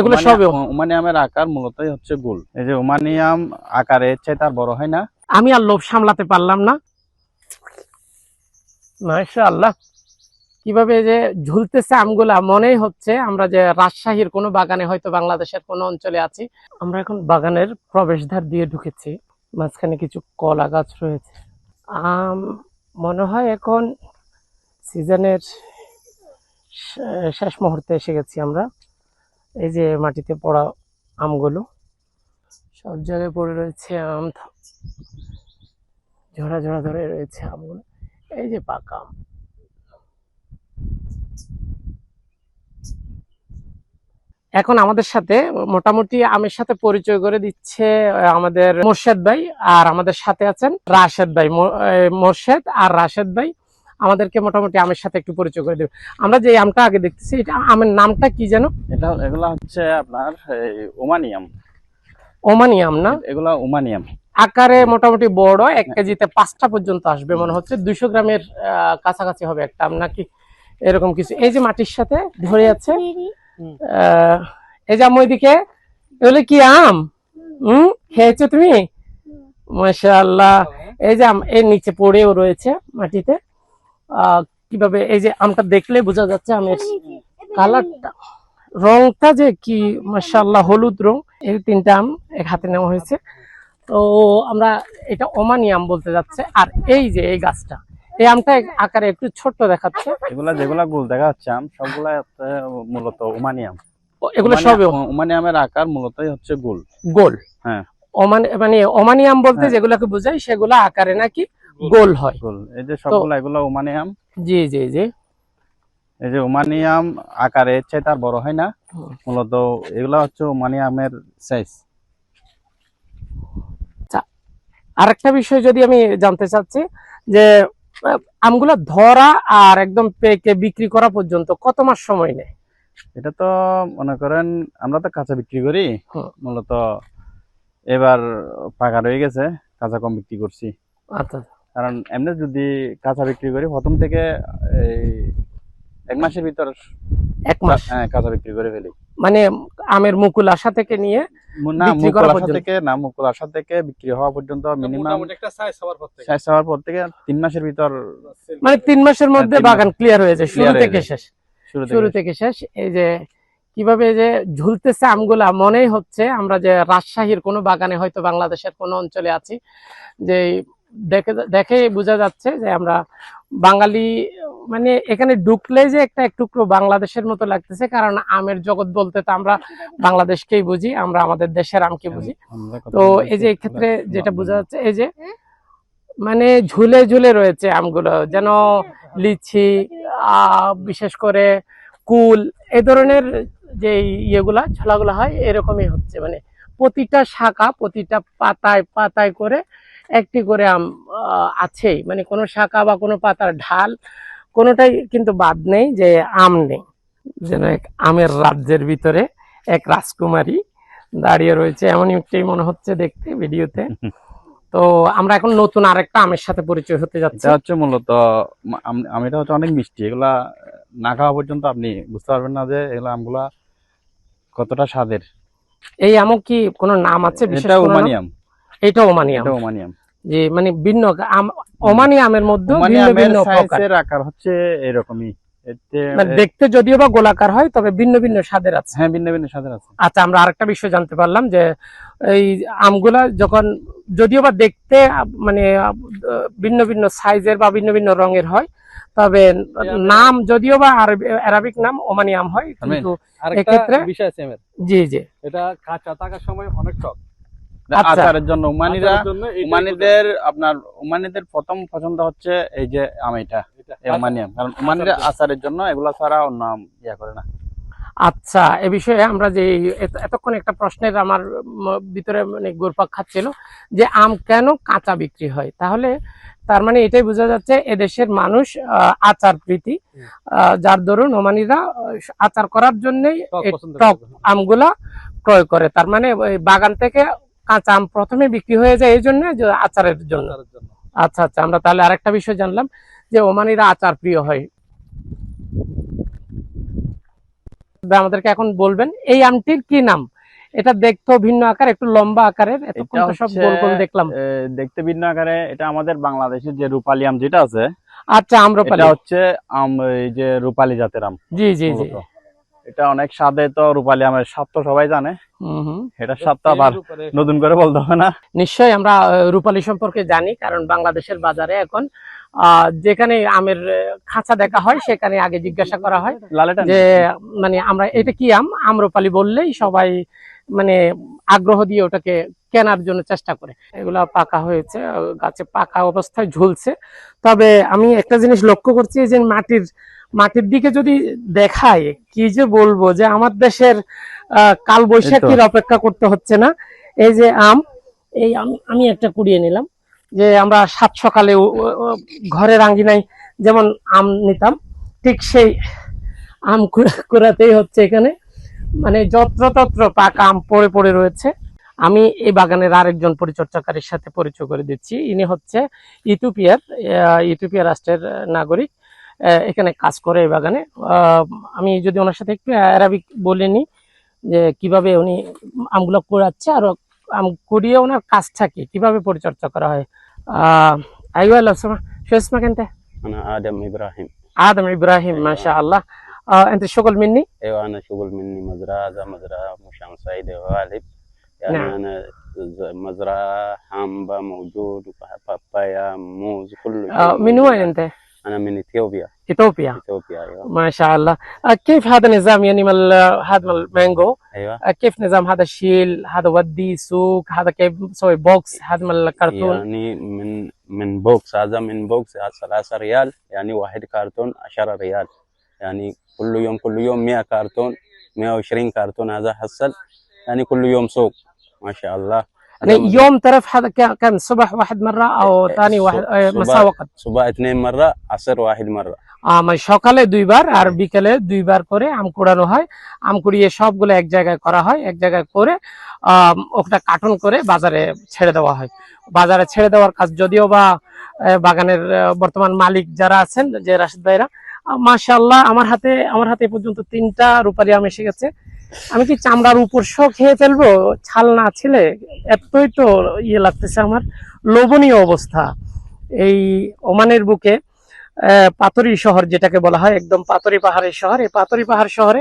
এগুলো ওমানি- সবই ওমানি আকার মূলতই হচ্ছে গোল। এই যে ওমানি আম আকারে চাই তার বড় হয় না। আমি আর লোভ সামলাতে পারলাম না। মাশাআল্লাহ। কীভাবে যে ঝুলতেছে আমগুলা মনেই হচ্ছে আমরা যে রাজশাহীর কোনো বাগানে হয়তো বাংলাদেশের কোনো অঞ্চলে আছি। আমরা এখন বাগানের প্রবেশদ্বার দিয়ে ঢুকেছি। মাঝখানে কিছু কলা গাছ রয়েছে। আম মনে হয় এখন সিজনের শেষ মুহূর্তে এসে গেছি আমরা। এই যে মাটিতে পড়া আমগুলো, সব জায়গায় পড়ে রয়েছে আম ঝরা ঝরা ধরে রয়েছে আমগুলো। এই যে পাকা আম। এখন আমাদের সাথে মোটামুটি আমের সাথে পরিচয় করে দিচ্ছে আমাদের মোর্শেদ ভাই, আর আমাদের সাথে আছেন রাশেদ ভাই মোর্শেদ আর রাশেদ ভাই। আমাদেরকে মোটামুটি আমের সাথে একটু পরিচয় করে দেবে। আমরা যে আমটা আগে দেখতেছি এটা আমের নামটা কি যেন? এটা এগুলা হচ্ছে আপনার এই ওমানি আম না? এগুলা ওমানি আম আকারে মোটামুটি বড় এক কেজিতে পাঁচটা পর্যন্ত আসবে। মনে হচ্ছে দুইশো গ্রামের কাছাকাছি হবে একটা আম নাকি এরকম কিছু। এই যে মাটির সাথে ধরে আছে এই যে আম ওইদিকে এগুলো কি আম? হম? খেয়েছো তুমি? মাশাআল্লাহ। এই যে আম এর নিচে পড়েও রয়েছে মাটিতে। কীভাবে এই যে আমটা দেখলে বোঝা যাচ্ছে আমের কালারটা। রংটা যে কি মাশাআল্লাহ হলুদ রং এই তিনটা আম এক হাতে নেওয়া হয়েছে। তো আমরা এটা ওমানি আম বলতে যাচ্ছে। আর এই যে এই গাছটা এই আমটা আকারে একটু ছোট্ট দেখাচ্ছে। এগুলা যেগুলা গোল দেখা যাচ্ছে আম সবগুলা হচ্ছে মূলত ওমানি আম। ও, এগুলো সবই ওমানি আমের আকার মূলতই হচ্ছে গোল। গোল। হ্যাঁ। ওমান মানে ওমানি আম বলতে হ্যাঁ। যেগুলোকে বোঝায় সেগুলো আকারে নাকি গোল হয়। গোল। এই যে সবগুলা এগুলা ওমানি আম জি জি জি। এই যে ওমানি আম আকারে চাই তার বড় হয় না। মূলত এগুলা হচ্ছে ওমানি আমের সাইজ আরেকটা বিষয় যদি আমি জানতে চাচ্ছি যে আমগুলো ধরা আর একদম পেকে বিক্রি করা পর্যন্ত কত মাস সময় নেয়? এটা তো মনে করেন আমরা তো কাঁচা বিক্রি করি। মূলত এবার পাকা রয়ে গেছে কাঁচা কম বিক্রি করছি। আচ্ছা। কারণ এমনি যদি কাঁচা বিক্রি করি প্রথম থেকে এই এক মাসের ভিতর এক মাস? হ্যাঁ কাঁচা বিক্রি করে ফেলি। মানে আমের মুকুল আশা থেকে নিয়ে না বিক্রি মুকুল আসা থেকে না মুকুল আসা থেকে বিক্রি হওয়া পর্যন্ত মিনিমাম মোটামুটি একটা সাইজ হওয়ার পর থেকে। শেষ হওয়ার পর থেকে তিন মাসের ভিতর মানে তিন মাসের মধ্যে হ্যাঁ, মাস। বাগান ক্লিয়ার হয়ে যায় শুরু থেকে শেষ। শুরু শুরু থেকে থেকে শেষ। এই যে কীভাবে যে ঝুলতেছে আমগুলা মনেই হচ্ছে আমরা যে রাজশাহীর কোনো বাগানে হয়তো বাংলাদেশের কোনো অঞ্চলে আছি যে দেখে দেখে বোঝা যাচ্ছে যে আমরা বাঙালি মানে এখানে ঢুকলে যে একটা এক টুকরো বাংলাদেশের মতো লাগতেছে কারণ আমের জগৎ বলতে তো আমরা বাংলাদেশকেই বুঝি আমরা আমাদের দেশের আমকে বুঝি। তো এই যে এক্ষেত্রে আমরা- যেটা বোঝা যাচ্ছে এই যে মানে ঝুলে ঝুলে রয়েছে আমগুলো যেন লিচি বিশেষ করে কুল এ ধরনের যে ইয়েগুলা ঝোলাগুলা হয় এরকমই হচ্ছে। মানে প্রতিটা শাখা প্রতিটা পাতায় পাতায় করে একটি করে আম আছেই। মানে কোনো শাখা বা কোনো পাতার ঢাল কোনোটাই কিন্তু বাদ নেই যে আম নেই। যেন এক আমের রাজ্যের ভিতরে এক রাজকুমারী দাঁড়িয়ে রয়েছে। এমনই একটাই মনে হচ্ছে দেখতে ভিডিওতে। তো আমরা এখন নতুন আরেকটা আমের সাথে পরিচয় হতে যাচ্ছে। হচ্ছে মূলত আম- আমিটা হচ্ছে অনেক মিষ্টি। এগুলা না খাওয়া পর্যন্ত আপনি বুঝতে পারবেন না যে এগুলা আমগুলা কতটা স্বাদের। এই আমও কি কোনো নাম আছে? বিশেষ কোনো নাম? ওমানিয়াম এটা এটা ওমানিয়াম যে মানে ভিন্ন আম ওমানি মধ্যে ভিন্ন ভিন্ন প্রকার। আকার হচ্ছে এরকমই। মানে দেখতে যদিও বা গোলাকার হয় তবে ভিন্ন ভিন্ন স্বাদের আছে। হ্যাঁ ভিন্ন ভিন্ন স্বাদের আছে। আচ্ছা আমরা আরেকটা বিষয় জানতে পারলাম যে এই আমগুলা যখন যদিও বা দেখতে মানে ভিন্ন ভিন্ন সাইজের বা ভিন্ন ভিন্ন রঙের হয় তবে নাম যদিও বা অ্যারাবিক নাম ওমানি আম হয় কিন্তু আরেকটা এক্ষেত্রে- বিষয় আছে জি জি। এটা কাঁচা থাকার সময় অনেক টক। আচ্ছা। আচারের জন্য ওমানিরা আচারের জন্য এইটাই ওমানিদের আপনার ওমানিদের প্রথম পছন্দ হচ্ছে এই যে আম এটা এটা। এই ওমানিয়াম কারণ ওমানিরা আচারের জন্য এগুলা ছাড়া অন্য ইয়া করে না। আচ্ছা এ বিষয়ে আমরা যে এতক্ষণ একটা প্রশ্নের আমার ভিতরে মানে গোরপাক খাচ্ছিল যে আম কেন কাঁচা বিক্রি হয়? তাহলে তার মানে এটাই বোঝা যাচ্ছে এদেশের মানুষ আহ, আচার প্রীতি আহ, যার দরুন ওমানিরা আচার করার জন্যই টক। আমগুলা ক্রয় করে। তার মানে ওই বাগান থেকে কাঁচা আম প্রথমে বিক্রি হয়ে যায় এই জন্য যে আচারের জন্য? আচ্ছা আচ্ছা আমরা তাহলে আরেকটা বিষয় জানলাম যে ওমানিরা আচার প্রিয় হয়। আমাদেরকে এখন বলবেন এই আমটির কি নাম? এটা দেখতেও ভিন্ন আকার একটু লম্বা আকারের এতক্ষণ তো সব গোল গোল দেখলাম। দেখতে ভিন্ন আকারে এটা আমাদের বাংলাদেশের যে রূপালী আম যেটা আছে আচ্ছা আম্রপালি এটা হচ্ছে আম এই যে রূপালী জাতের আম জি জি জি। এটা অনেক স্বাদে তো রূপালী আমের স্বাদ তো সবাই জানে। এটা স্বাদটা আবার নতুন করে বলতে হবে না। নিশ্চয়ই আমরা রূপালী সম্পর্কে জানি কারণ বাংলাদেশের বাজারে এখন যেখানে আমের খাঁচা দেখা হয় সেখানে আগে জিজ্ঞাসা করা হয় লালেটা যে মানে আমরা এটা কি আম? আম্রপালি বললেই সবাই মানে আগ্রহ দিয়ে ওটাকে কেনার জন্য চেষ্টা করে। এগুলা পাকা হয়েছে গাছে পাকা অবস্থায় ঝুলছে। তবে আমি একটা জিনিস লক্ষ্য করছি যে মাটির মাটির দিকে যদি দেখায় কি যে বলব যে আমার দেশের কাল বৈশাখীর অপেক্ষা করতে হচ্ছে না। এই যে আম এই আম- একটা কুড়িয়ে নিলাম। যে আমরা সাত সকালে ঘরের আঙ্গিনায় যেমন আম নিতাম ঠিক সেই আম কুড়া- কুড়াতেই হচ্ছে এখানে। মানে যত্রতত্র পাকা আম পড়ে পড়ে রয়েছে। আমি এই বাগানের আরেকজন পরিচর্যাকারীর সাথে পরিচয় করে দিচ্ছি। ইনি হচ্ছে ইথিওপিয়ার ইথিওপিয়া রাষ্ট্রের নাগরিক। এখানে কাজ করে এই বাগানে আহ, আমি যদি ওনার সাথে একটু অ্যারাবিক বলে নিই যে কিভাবে উনি আমগুলো কুড়াচ্ছে আর আম কুড়িয়ে ওনার কাজটা কি কিভাবে পরিচর্যা করা হয় আহ ايوه لو سمحت شو اسمك انت؟ أنا آدم إبراهيم ادم ابراهيم ما شاء الله آه انت شغل مني؟ أيوة أنا شغل مني مزرعة زي مزرعة مشام سعيد غالب يعني نعم. أنا ز- مزرعة حامبا موجود بابايا موز كله شيء آه من موجود. وين انت؟ أنا من إثيوبيا. إثيوبيا. إثيوبيا أيوة. ما شاء الله آه كيف هذا النظام؟ يعني مال هذا المانجو أيوة. آه كيف نظام هذا؟ الشيل هذا ودي سوق هذا كيف بسوي بوكس هذا مال الكرتون يعني من من بوكس هذا من بوكس هذا ثلاثة ريال يعني واحد كرتون عشرة ريال. يعني كل يوم كل يوم 100 كرتون 120 كرتون هذا حصل. يعني كل يوم سوق. ما شاء الله يعني يوم تعرف هذا ك- كم صبح واحد مرة او ثاني واحد آه صباح- مساء وقت صباح اثنين مرة عصر واحد مرة আহ, মানে সকালে দুইবার আর বিকেলে দুইবার করে আম কুড়ানো হয় আম কুড়িয়ে সবগুলো এক জায়গায় করা হয় এক জায়গায় করে আহ ওটা কার্টন করে বাজারে ছেড়ে দেওয়া হয় বাজারে ছেড়ে দেওয়ার কাজ যদিও বা আহ, বাগানের আহ, বর্তমান মালিক যারা আছেন যে রাশিদ ভাইরা মাশাল্লাহ আমার হাতে আমার হাতে এ পর্যন্ত তিনটা রূপারি আম এসে গেছে আমি কি চামড়ার উপর সহ খেয়ে ফেলব? ছাল না ছিলে? এতই তো ইয়ে লাগতেছে আমার। লোভনীয় অবস্থা। এই ওমানের বুকে পাথরি শহর যেটাকে বলা হয় একদম পাথরি পাহাড়ের শহর। এই পাথরি পাহাড় শহরে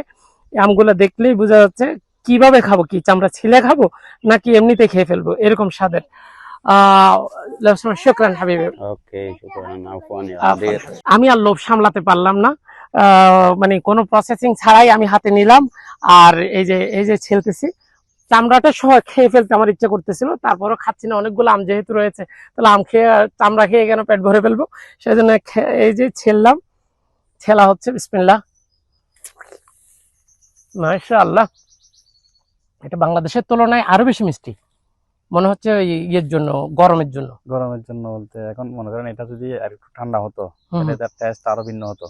আমগুলো দেখলেই বোঝা যাচ্ছে কীভাবে খাব কি? চামড়া ছিলে খাব নাকি এমনিতে খেয়ে ফেলব? এরকম স্বাদের। আহ আমি আর লোভ সামলাতে পারলাম না। মানে কোনো প্রসেসিং ছাড়াই আমি হাতে নিলাম। আর এই যে এই যে ছেলতেছি চামড়াটা সহ খেয়ে ফেলতে আমার ইচ্ছা করতেছিল। তারপরও খাচ্ছি না অনেকগুলো আম যেহেতু রয়েছে তাহলে আম খেয়ে চামড়া খেয়ে কেন পেট ভরে ফেলব? সেই জন্য এই যে ছেললাম ছেলা হচ্ছে বিসমিল্লাহ। মাশাআল্লাহ। এটা বাংলাদেশের তুলনায় আরও বেশি মিষ্টি। মনে হচ্ছে ওই ইয়ের জন্য গরমের জন্য। গরমের জন্য বলতে এখন মনে করেন এটা যদি আর একটু ঠান্ডা হতো টেস্ট আরও ভিন্ন হতো।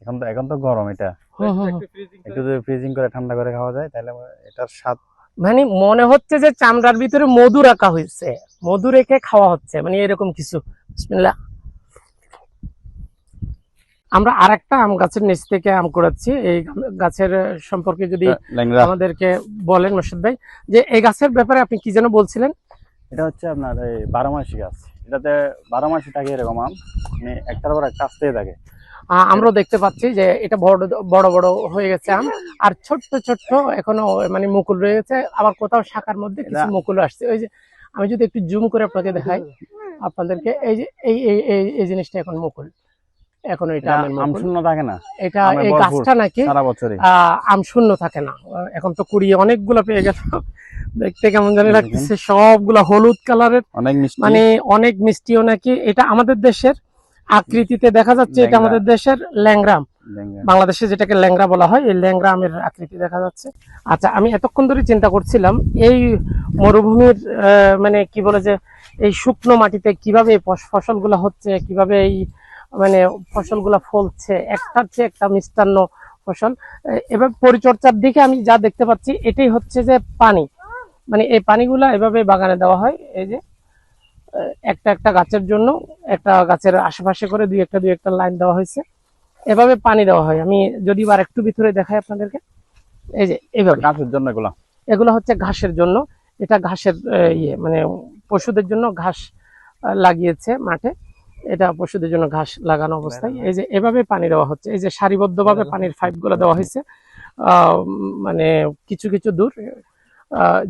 এখন তো এখন তো গরম এটা। হুম, হুম, হুম। একটু যদি ফ্রিজিং করে ঠান্ডা করে খাওয়া যায় তাহলে এটার স্বাদ মানে মনে হচ্ছে যে চামড়ার ভিতরে মধু রাখা হয়েছে। মধু রেখে খাওয়া হচ্ছে মানে এরকম কিছু। বিসমিল্লাহ। আমরা আরেকটা আম গাছের নিচ থেকে আম কুড়াচ্ছি। এই গাছের সম্পর্কে যদি আমাদেরকে বলেন মোর্শেদ ভাই যে এই গাছের ব্যাপারে আপনি কি যেন বলছিলেন? এটা হচ্ছে আপনার এই বারো মাসি গাছ। এটাতে বারো মাসি থাকে এরকম আম। মানে একটার পর একটা আসতেই থাকে। আহ, আমরাও দেখতে পাচ্ছি যে এটা বড় বড় বড় হয়ে গেছে আম। আর ছোট্ট ছোট্ট এখনও মানে মুকুল রয়েছে আবার কোথাও শাখার মধ্যে কিছু মুকুল আসছে। ওই যে আমি যদি একটু জুম করে আপনাকে দেখাই আপনাদেরকে এই যে এই এই এই- জিনিসটা এখন মুকুল। এখন এটা আম শূন্য থাকে না। এটা এই গাছটা নাকি সারা বছরই। আহ, আম শূন্য থাকে না। এখন তো কুড়িয়ে অনেকগুলো পেয়ে গেল। দেখতে কেমন জানি। লাগতেছে। সবগুলা হলুদ কালারের। অনেক মিষ্টি। মানে অনেক মিষ্টিও নাকি। এটা আমাদের দেশের আকৃতিতে দেখা যাচ্ছে এটা আমাদের দেশের ল্যাংরাম। বাংলাদেশে যেটাকে ল্যাংরা বলা হয় এই ল্যাংড়া আমের আকৃতি দেখা যাচ্ছে। আচ্ছা আমি এতক্ষণ ধরে চিন্তা করছিলাম এই মরুভূমির মানে কি বলে যে এই শুকনো মাটিতে কীভাবে ফসলগুলো হচ্ছে কীভাবে এই মানে ফসলগুলো ফলছে একটার চেয়ে একটা মিষ্টান্ন ফসল। এবার পরিচর্যার দিকে আমি যা দেখতে পাচ্ছি এটাই হচ্ছে যে পানি। মানে এই পানিগুলা এভাবে বাগানে দেওয়া হয় এই যে একটা একটা গাছের জন্য একটা গাছের আশেপাশে করে দুই একটা দুই একটা লাইন দেওয়া হয়েছে। এভাবে পানি দেওয়া হয়। আমি যদি আর একটু ভিতরে দেখাই আপনাদেরকে। এই যে এভাবে। গাছের জন্য এগুলো? এগুলো হচ্ছে ঘাসের জন্য। এটা ঘাসের ইয়ে মানে পশুদের জন্য ঘাস লাগিয়েছে মাঠে। এটা পশুদের জন্য ঘাস লাগানো অবস্থায়। এই যে এভাবে পানি দেওয়া হচ্ছে। এই যে সারিবদ্ধভাবে পানির পাইপগুলো দেওয়া হয়েছে। মানে কিছু কিছু দূর।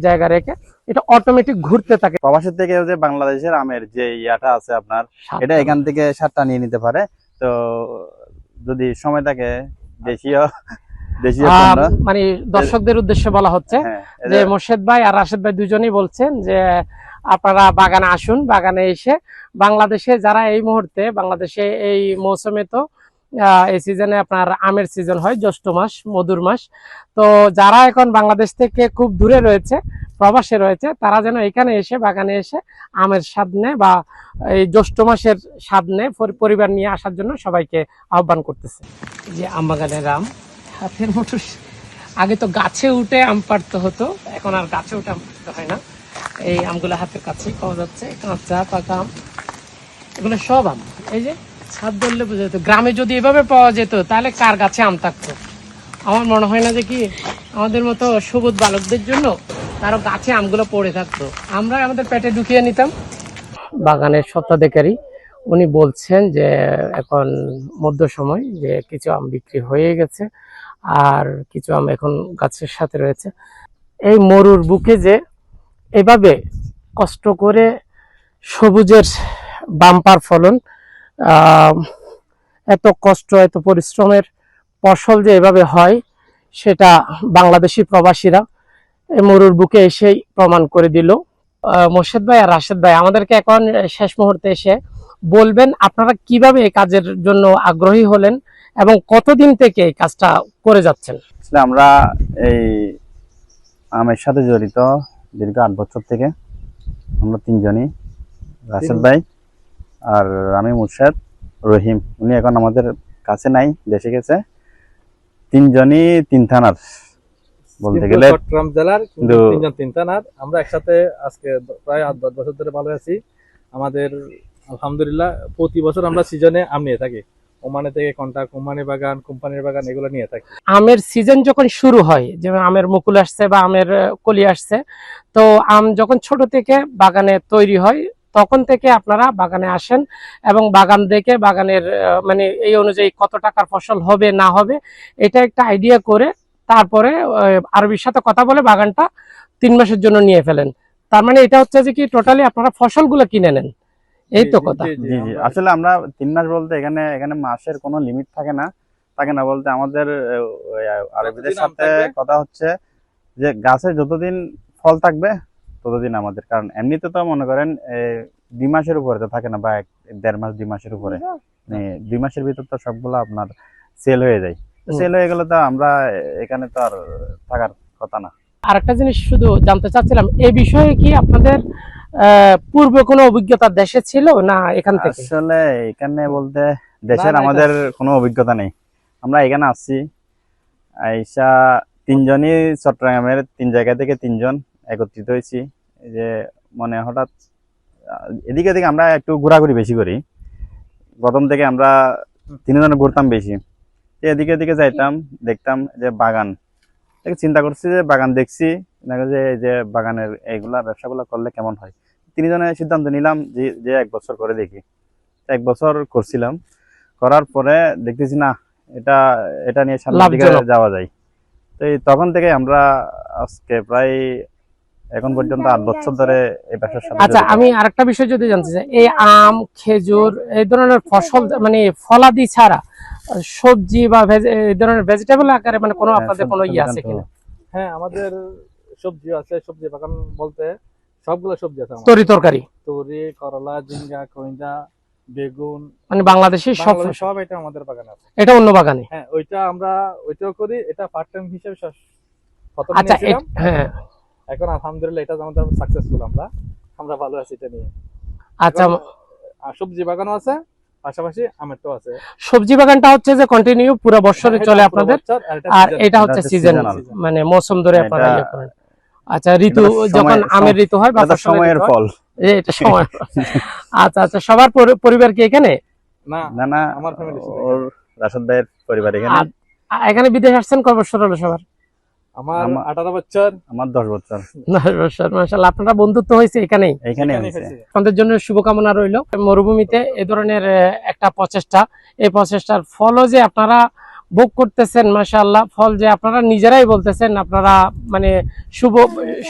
জায়গা রেখে এটা অটোমেটিক ঘুরতে থাকে। প্রবাসের থেকে যে বাংলাদেশের আমের যে ইয়াটা আছে আপনার এটা এখান থেকে সারটা নিয়ে নিতে পারে। তো যদি সময় থাকে দেশীয় মানে দর্শকদের উদ্দেশ্যে বলা হচ্ছে হ্যাঁ, যে মোর্শেদ ভাই আর রাশেদ ভাই দুজনেই বলছেন যে আপনারা বাগানে আসুন বাগানে এসে বাংলাদেশে যারা এই মুহূর্তে বাংলাদেশে এই মৌসুমে তো এই সিজনে আপনার আমের সিজন হয়, জ্যৈষ্ঠ মাস, মধুর মাস। তো যারা এখন বাংলাদেশ থেকে খুব দূরে রয়েছে, প্রবাসে রয়েছে, তারা যেন এখানে এসে, বাগানে এসে আমের স্বাদ নেয় বা এই জ্যৈষ্ঠ মাসের স্বাদ নেয় পরিবার নিয়ে আসার জন্য সবাইকে আহ্বান করতেছে। যে আম বাগানের আম, হাতের মোটর আগে তো গাছে উঠে আম পাড়তে হতো, এখন আর গাছে উঠে আম পাড়তে হয় না। এই আমগুলো হাতের কাছেই পাওয়া যাচ্ছে, কাঁচা, পাকা আম। এগুলো সব আম। এই যে ছাদ বোঝা যেত। গ্রামে যদি এভাবে পাওয়া যেত, তাহলে কার গাছে আম থাকতো? আমার মনে হয় না যে কি, আমাদের মতো সবুজ বালকদের জন্য কারও গাছে আমগুলো পড়ে থাকতো। আমরা আমাদের পেটে ঢুকিয়ে নিতাম। বাগানের সত্ত্বাধিকারী উনি বলছেন যে, এখন মধ্য সময় যে কিছু আম বিক্রি হয়ে গেছে আর কিছু আম এখন গাছের সাথে রয়েছে। এই মরুর বুকে যে এভাবে কষ্ট করে সবুজের বাম্পার ফলন এত কষ্ট এত পরিশ্রমের ফসল যে এভাবে হয় সেটা বাংলাদেশি প্রবাসীরা মরুর বুকে এসেই প্রমাণ করে দিল। মোর্শেদ ভাই আর রাশেদ ভাই আমাদেরকে এখন শেষ মুহূর্তে এসে বলবেন আপনারা কীভাবে এই কাজের জন্য আগ্রহী হলেন এবং কতদিন থেকে এই কাজটা করে যাচ্ছেন? আসলে আমরা এই আমের সাথে জড়িত দীর্ঘ আট বছর থেকে আমরা তিনজনই। রাশেদ ভাই আর আমি মুর্শেদ রহিম। উনি এখন আমাদের কাছে নাই দেশে গেছে। তিনজনই তিন থানার বলতে গেলে। চট্টগ্রাম জেলার তিনজন তিন থানার। আমরা একসাথে আজকে প্রায় আট দশ বছর ধরে ভালো আছি। আমাদের আলহামদুলিল্লাহ প্রতি বছর আমরা সিজনে আম নিয়ে থাকি। ওমানে থেকে কন্টাক্ট ওমানি বাগান কোম্পানির বাগান এগুলো নিয়ে থাকি। আমের সিজন যখন শুরু হয় যেমন আমের মুকুল আসছে বা আমের কলি আসছে তো আম যখন ছোট থেকে বাগানে তৈরি হয় তখন থেকে আপনারা বাগানে আসেন এবং বাগান দেখে বাগানের মানে এই অনুযায়ী কত টাকার ফসল হবে না হবে এটা একটা আইডিয়া করে তারপরে আরবির সাথে কথা বলে বাগানটা তিন মাসের জন্য নিয়ে ফেলেন। তার মানে এটা হচ্ছে যে কি টোটালি আপনারা ফসলগুলো কিনে নেন। এই তো কথা। জি, জি, আসলে আমরা তিন মাস বলতে এখানে এখানে মাসের কোনো লিমিট থাকে না। থাকে না বলতে আমাদের আরবিদের সাথে কথা হচ্ছে যে গাছে যতদিন ফল থাকবে ততদিন আমাদের কারণ এমনিতে তো মনে করেন দুই মাসের উপরে তো থাকে না বা এক দেড় মাস দুই মাসের উপরে। মানে দুই মাসের ভিতর তো সবগুলো আপনার সেল হয়ে যায়। সেল হয়ে গেলে তো আমরা এখানে তো আর থাকার কথা না। আরেকটা জিনিস শুধু জানতে চাচ্ছিলাম এই বিষয়ে কি আপনাদের পূর্বে কোনো অভিজ্ঞতা দেশে ছিল না এখান থেকে? আসলে এখানে বলতে দেশের আমাদের কোনো অভিজ্ঞতা নেই। আমরা এখানে আসছি আইসা তিনজনই চট্টগ্রামের তিন জায়গা থেকে তিনজন একত্রিত হয়েছি যে মনে হঠাৎ এদিকে এদিকে আমরা একটু ঘোরাঘুরি বেশি করি। প্রথম থেকে আমরা তিনজন ঘুরতাম বেশি। এদিকে এদিকে যাইতাম দেখতাম যে বাগান। থেকে চিন্তা করছি যে বাগান দেখছি যে এই যে বাগানের এইগুলা ব্যবসাগুলো করলে কেমন হয়। তিনজনে সিদ্ধান্ত নিলাম যে যে এক বছর করে দেখি। এক বছর করছিলাম করার পরে দেখতেছি না এটা এটা নিয়ে সামনের দিকে যাওয়া যায়। তো তখন থেকে আমরা আজকে প্রায় এখন পর্যন্ত আট বছর ধরে এই ব্যবসার সাথে আচ্ছা আমি আরেকটা বিষয় যদি জানতে চাই এই আম খেজুর এই ধরনের ফসল মানে ফলাদি ছাড়া সবজি বা এই ধরনের ভেজিটেবল আকারে মানে কোনো হ্যাঁ, আপনাদের সব- কোনো ইয়ে আছে কিনা? হ্যাঁ আমাদের সবজি আছে সবজি বাগান বলতে সবগুলো সবজি আছে তরি তরকারি। তরি করলা ঝিঙ্গা কইন্দা বেগুন। মানে বাংলাদেশের সব সব এটা আমাদের বাগানে আছে। এটা অন্য বাগানে? হ্যাঁ ওইটা আমরা ওইটাও করি এটা পার্ট টাইম হিসেবে আচ্ছা হ্যাঁ। এখন আলহামদুলিল্লাহ এটা আমাদের সাকসেসফুল আমরা। আমরা ভালো আছি এটা নিয়ে। আচ্ছা সবজি বাগানও আছে পাশাপাশি আমেরটাও আছে। সবজি বাগানটা হচ্ছে যে কন্টিনিউ পুরো বছরে চলে আপনাদের। আর এটা হচ্ছে এটা সিজন seasonal। মানে মৌসুম ধরে আপনারা এটা- ইয়ে করেন। আচ্ছা ঋতু যখন আমের ঋতু হয় বা সময়ের ফল। এই এটা সময়। আচ্ছা আচ্ছা সবার পরিবার কি এখানে? না না না আমার ওর রাশেদ ভাইয়ের পরিবার এখানে। এখানে বিদেশ আসছেন কয় বছর হলো সবার? আমার বছর। আমার বছর। বছর আপনারা বন্ধুত্ব হয়েছে এখানেই। আপনাদের জন্য শুভকামনা রইল। মরুভূমিতে এ ধরনের একটা প্রচেষ্টা। এই প্রচেষ্টার ফলও যে আপনারা ভোগ করতেছেন মাশাআল্লাহ ফল যে আপনারা নিজেরাই বলতেছেন আপনারা মানে শুভ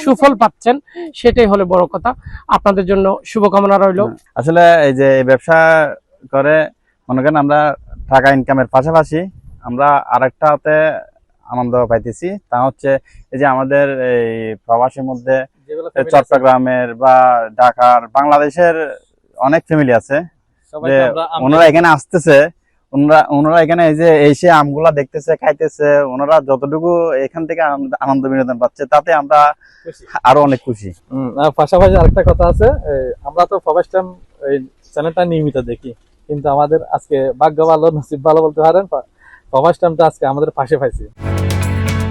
সুফল পাচ্ছেন সেটাই হলো বড় কথা। আপনাদের জন্য শুভকামনা রইল। আসলে এই যে এই ব্যবসা করে মনে করেন আমরা টাকা ইনকামের পাশাপাশি আমরা আরেকটাতে আনন্দ পাইতেছি। তা হচ্ছে এই যে আমাদের এই প্রবাসীর মধ্যে চট্টগ্রামের বা ঢাকার বাংলাদেশের অনেক ফ্যামিলি আছে। যে ওনারা এখানে আসতেছে ওনারা ওনারা এখানে এই যে এসে আমগুলা দেখতেছে খাইতেছে ওনারা যতটুকু এখান থেকে আনন্দ- বিনোদন পাচ্ছে তাতে আমরা আরও অনেক খুশি। পাশাপাশি আরেকটা কথা আছে আমরা তো প্রবাস টাইম চ্যানেলটা নিয়মিত দেখি কিন্তু আমাদের আজকে ভাগ্য ভালো নসিব ভালো বলতে পারেন প্রবাস টাইমটা আজকে আমাদের পাশে পাইছি।